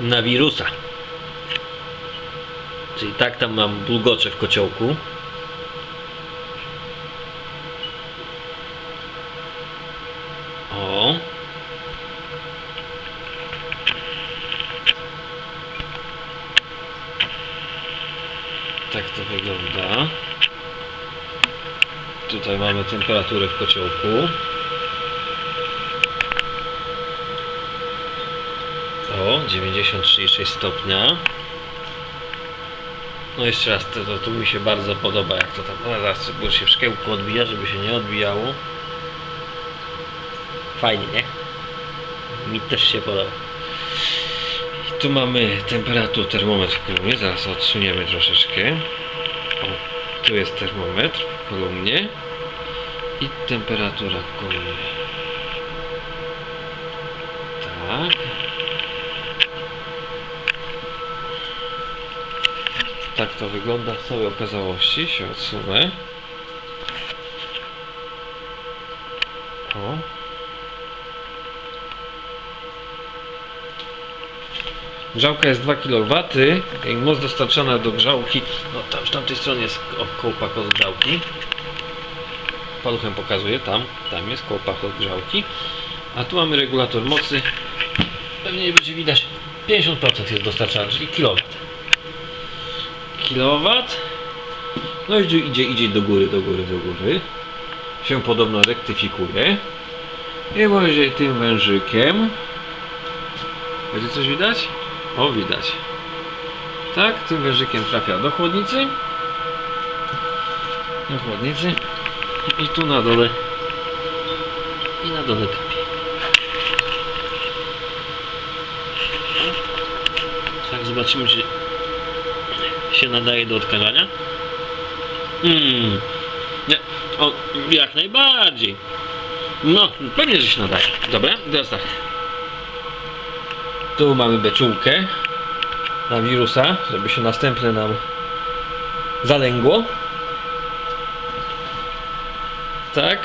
na wirusa. Czyli tak tam mam bulgocze w kociołku. O. Tak to wygląda. Tutaj mamy temperaturę w kociołku. O, 93,6 stopnia. No jeszcze raz, to, to tu mi się bardzo podoba, jak to tam, no zaraz, bo się w szkiełku odbija, żeby się nie odbijało. Fajnie, nie? Mi też się podoba. I tu mamy temperaturę, termometr w kolumnie, zaraz odsuniemy troszeczkę. O, tu jest termometr w kolumnie i temperatura w kolumnie. Tak. Tak to wygląda w całej okazałości. Się odsunę. O. Grzałka jest 2 kW i moc dostarczana do grzałki. No tam z tamtej strony jest kołpak od grzałki. Paluchem pokazuję, tam, tam jest kołpak od grzałki. A tu mamy regulator mocy. Pewnie nie będzie widać. 50% jest dostarczany, czyli kilowatt kilowat. No idzie, idzie, idzie do góry, do góry, do góry. Się podobno rektyfikuje. I może tym wężykiem. Będzie coś widać? O, widać. Tak, tym wężykiem trafia do chłodnicy. Do chłodnicy. I tu na dole. I na dole kapie. Tak, zobaczymy, czy się nadaje do odkażania? Hmm. Nie. O, jak najbardziej. No, pewnie, że się nadaje. Dobra, teraz tak. Tu mamy beczułkę na wirusa, żeby się następne nam zalęgło. Tak.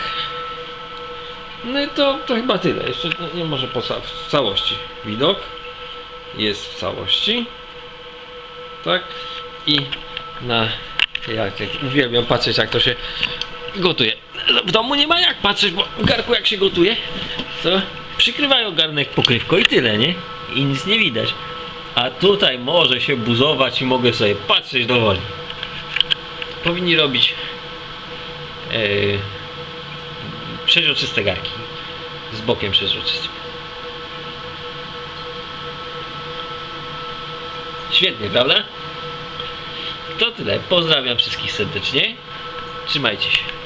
No i to, to chyba tyle. Jeszcze nie może po ca- w całości. Widok jest w całości. Tak. I na. Jak, jak uwielbiam patrzeć, jak to się gotuje. W domu nie ma jak patrzeć, bo w garku jak się gotuje, to przykrywają garnek pokrywką i tyle, nie? I nic nie widać. A tutaj może się buzować i mogę sobie patrzeć dowolnie. Powinni robić yy, przeźroczyste garki. Z bokiem przeźroczystym. Świetnie, prawda? To tyle. Pozdrawiam wszystkich serdecznie. Trzymajcie się.